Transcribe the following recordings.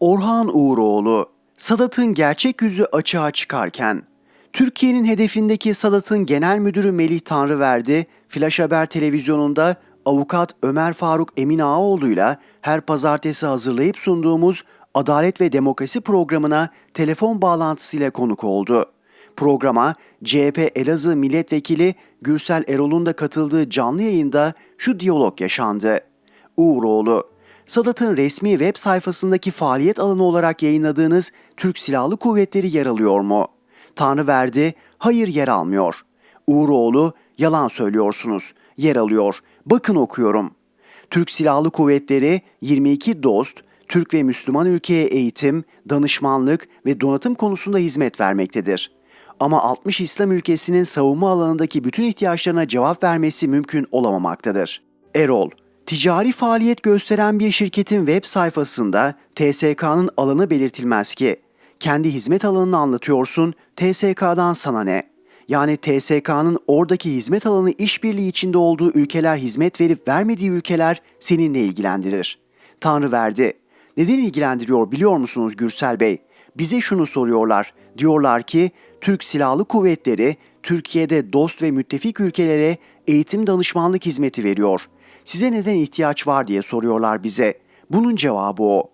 Orhan Uğuroğlu, Sadat'ın gerçek yüzü açığa çıkarken, Türkiye'nin hedefindeki Sadat'ın genel müdürü Melih Tanrıverdi, Flash Haber televizyonunda avukat Ömer Faruk Emin Ağaoğlu'yla her pazartesi hazırlayıp sunduğumuz Adalet ve Demokrasi programına telefon bağlantısıyla konuk oldu. Programa CHP Elazığ Milletvekili Gürsel Erol'un da katıldığı canlı yayında şu diyalog yaşandı. Uğuroğlu, Sadat'ın resmi web sayfasındaki faaliyet alanı olarak yayınladığınız Türk Silahlı Kuvvetleri yer alıyor mu? Tanrıverdi, hayır yer almıyor. Uğuroğlu, yalan söylüyorsunuz, yer alıyor. Bakın okuyorum. Türk Silahlı Kuvvetleri 22 dost, Türk ve Müslüman ülkeye eğitim, danışmanlık ve donatım konusunda hizmet vermektedir. Ama 60 İslam ülkesinin savunma alanındaki bütün ihtiyaçlarına cevap vermesi mümkün olamamaktadır. Erol, ticari faaliyet gösteren bir şirketin web sayfasında TSK'nın alanı belirtilmez ki. Kendi hizmet alanını anlatıyorsun, TSK'dan sana ne? Yani TSK'nın oradaki hizmet alanı işbirliği içinde olduğu ülkeler hizmet verip vermediği ülkeler seninle ilgilendirir. Tanrı verdi. Neden ilgilendiriyor biliyor musunuz Gürsel Bey? Bize şunu soruyorlar. Diyorlar ki Türk Silahlı Kuvvetleri Türkiye'de dost ve müttefik ülkelere eğitim danışmanlık hizmeti veriyor. Size neden ihtiyaç var diye soruyorlar bize. Bunun cevabı o.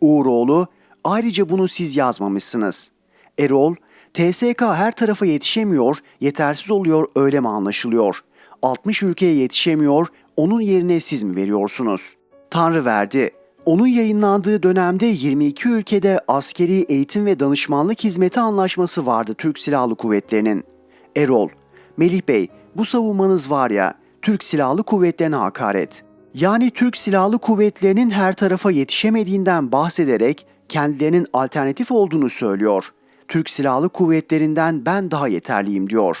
Uğuroğlu, ayrıca bunu siz yazmamışsınız. Erol, TSK her tarafa yetişemiyor, yetersiz oluyor öyle mi anlaşılıyor? 60 ülkeye yetişemiyor, onun yerine siz mi veriyorsunuz? Tanrı verdi. Onun yayınlandığı dönemde 22 ülkede askeri eğitim ve danışmanlık hizmeti anlaşması vardı Türk Silahlı Kuvvetleri'nin. Erol, Melih Bey bu savunmanız var ya Türk Silahlı Kuvvetlerine hakaret. Yani Türk Silahlı Kuvvetleri'nin her tarafa yetişemediğinden bahsederek kendilerinin alternatif olduğunu söylüyor. Türk Silahlı Kuvvetlerinden ben daha yeterliyim diyor.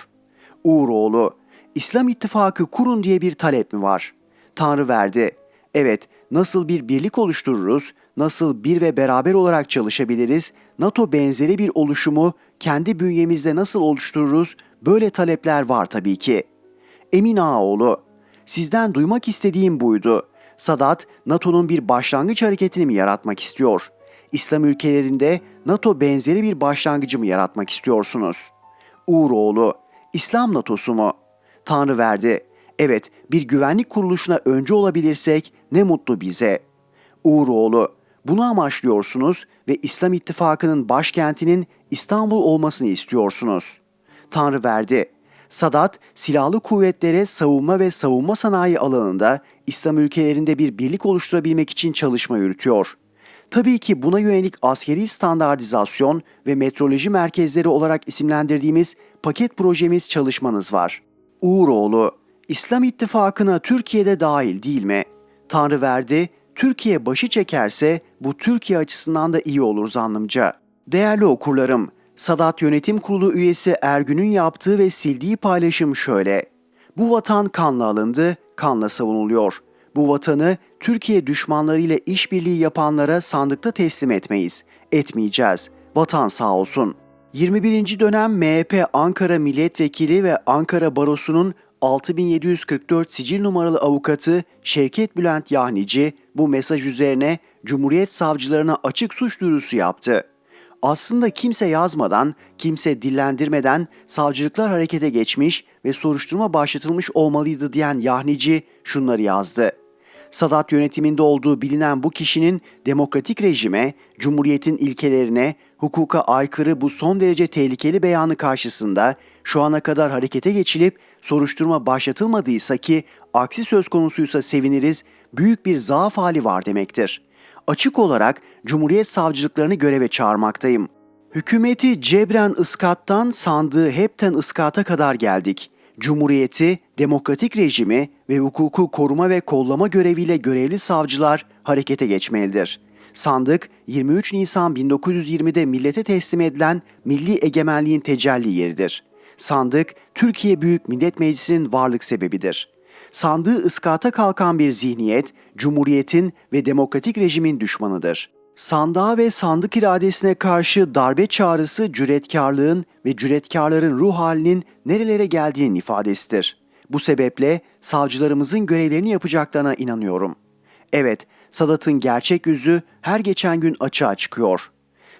Uğuroğlu, İslam İttifakı kurun diye bir talep mi var? Tanrı verdi. Evet, nasıl bir birlik oluştururuz, nasıl bir ve beraber olarak çalışabiliriz, NATO benzeri bir oluşumu kendi bünyemizde nasıl oluştururuz, böyle talepler var tabii ki. Emin Ağaoğlu, sizden duymak istediğim buydu. Sadat, NATO'nun bir başlangıç hareketini mi yaratmak istiyor? İslam ülkelerinde NATO benzeri bir başlangıcı mı yaratmak istiyorsunuz? Uğuroğlu, İslam NATO'su mu? Tanrı verdi. Evet, bir güvenlik kuruluşuna önce olabilirsek ne mutlu bize. Uğuroğlu, bunu amaçlıyorsunuz ve İslam İttifakı'nın başkentinin İstanbul olmasını istiyorsunuz. Tanrı verdi. Sadat, silahlı kuvvetlere savunma ve savunma sanayi alanında İslam ülkelerinde bir birlik oluşturabilmek için çalışma yürütüyor. Tabii ki buna yönelik askeri standartizasyon ve metroloji merkezleri olarak isimlendirdiğimiz paket projemiz çalışmanız var. Uğuroğlu, İslam İttifakı'na Türkiye'de dahil değil mi? Tanrı verdi, Türkiye başı çekerse bu Türkiye açısından da iyi olur zannımca. Değerli okurlarım, Sadat Yönetim Kurulu üyesi Ergün'ün yaptığı ve sildiği paylaşım şöyle. Bu vatan kanla alındı, kanla savunuluyor. Bu vatanı Türkiye düşmanlarıyla işbirliği yapanlara sandıkta teslim etmeyiz. Etmeyeceğiz. Vatan sağ olsun. 21. dönem MHP Ankara Milletvekili ve Ankara Barosu'nun 6744 sicil numaralı avukatı Şevket Bülent Yahnici bu mesaj üzerine Cumhuriyet savcılarına açık suç duyurusu yaptı. Aslında kimse yazmadan, kimse dillendirmeden savcılıklar harekete geçmiş ve soruşturma başlatılmış olmalıydı diyen Yahnici şunları yazdı. Sadat yönetiminde olduğu bilinen bu kişinin demokratik rejime, cumhuriyetin ilkelerine, hukuka aykırı bu son derece tehlikeli beyanı karşısında şu ana kadar harekete geçilip soruşturma başlatılmadıysa ki aksi söz konusuysa seviniriz, büyük bir zaaf hali var demektir. Açık olarak Cumhuriyet savcılıklarını göreve çağırmaktayım. Hükümeti cebren ıskattan sandığı hepten ıskata kadar geldik. Cumhuriyeti, demokratik rejimi ve hukuku koruma ve kollama göreviyle görevli savcılar harekete geçmelidir. Sandık 23 Nisan 1920'de millete teslim edilen milli egemenliğin tecelli yeridir. Sandık Türkiye Büyük Millet Meclisi'nin varlık sebebidir. Sandığı ıskata kalkan bir zihniyet, cumhuriyetin ve demokratik rejimin düşmanıdır. Sandığa ve sandık iradesine karşı darbe çağrısı cüretkarlığın ve cüretkarların ruh halinin nerelere geldiğinin ifadesidir. Bu sebeple savcılarımızın görevlerini yapacaklarına inanıyorum. Evet, Sadat'ın gerçek yüzü her geçen gün açığa çıkıyor.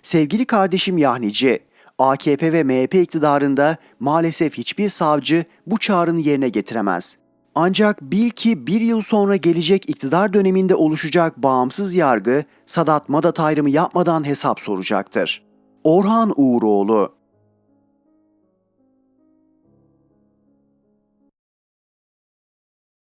Sevgili kardeşim Yahnici, AKP ve MHP iktidarında maalesef hiçbir savcı bu çağrını yerine getiremez. Ancak bil ki bir yıl sonra gelecek iktidar döneminde oluşacak bağımsız yargı Sadat Madat ayrımı yapmadan hesap soracaktır. Orhan Uğuroğlu